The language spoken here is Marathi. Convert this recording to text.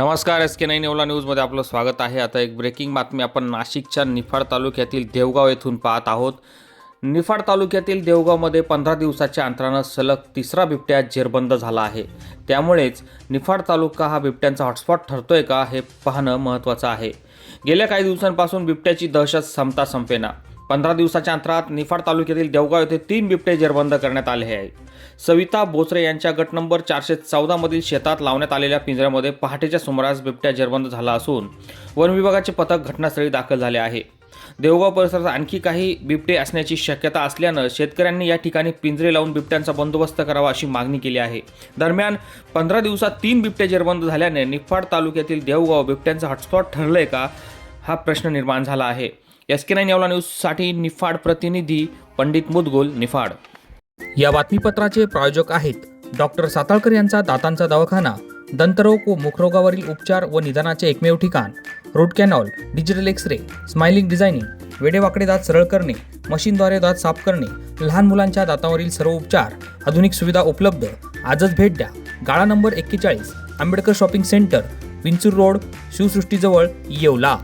नमस्कार एस के नाईन एवला न्यूजमध्ये आपलं स्वागत आहे. आता एक ब्रेकिंग बातमी आपण नाशिकच्या निफाड तालुक्यातील देवगाव येथून पाहत आहोत. निफाड तालुक्यातील देवगावमध्ये पंधरा दिवसाच्या अंतरानं सलग तिसरा बिबट्या जेरबंद झाला आहे. त्यामुळेच निफाड तालुका हा बिबट्यांचा हॉटस्पॉट ठरतोय का हे पाहणं महत्त्वाचं आहे. गेल्या काही दिवसांपासून बिबट्याची दहशत संपता संपेना. पंधरा दिवसाच्या अंतरात निफाड तालुक्यातील देवगाव येथे तीन बिबटे जेरबंद करण्यात आले आहे. सविता बोचरे यांच्या गट नंबर चारशे चौदामधील शेतात लावण्यात आलेल्या पिंजऱ्यामध्ये पहाटेच्या सुमारास बिबट्या जेरबंद झाला असून वन विभागाचे पथक घटनास्थळी दाखल झाले आहे. देवगाव परिसरात आणखी काही बिबटे असण्याची शक्यता असल्यानं शेतकऱ्यांनी या ठिकाणी पिंजरे लावून बिबट्यांचा बंदोबस्त करावा अशी मागणी केली आहे. दरम्यान पंधरा दिवसात तीन बिबटे जेरबंद झाल्याने निफाड तालुक्यातील देवगाव बिबट्यांचा हॉटस्पॉट ठरलंय का? हा प्रश्न निर्माण झाला आहे. एस के नाईन यावला न्यूजसाठी निफाड प्रतिनिधी पंडित मुदगुल निफाड. या बातमीपत्राचे प्रायोजक आहेत डॉक्टर साताळकर यांचा दातांचा दवाखाना दंतरोग व मुखरोगावरील उपचार व निदानाचे एकमेव ठिकाण root canal digital x-ray smiling designing वेडेवाकडे दात सरळ करणे मशीनद्वारे दात साफ करणे लहान मुलांच्या दातावरील सर्व उपचार आधुनिक सुविधा उपलब्ध आजच भेट द्या. गाळा नंबर एक्केचाळीस Ambedkar shopping centre Vinchur road शिवसृष्टीजवळ Yeola.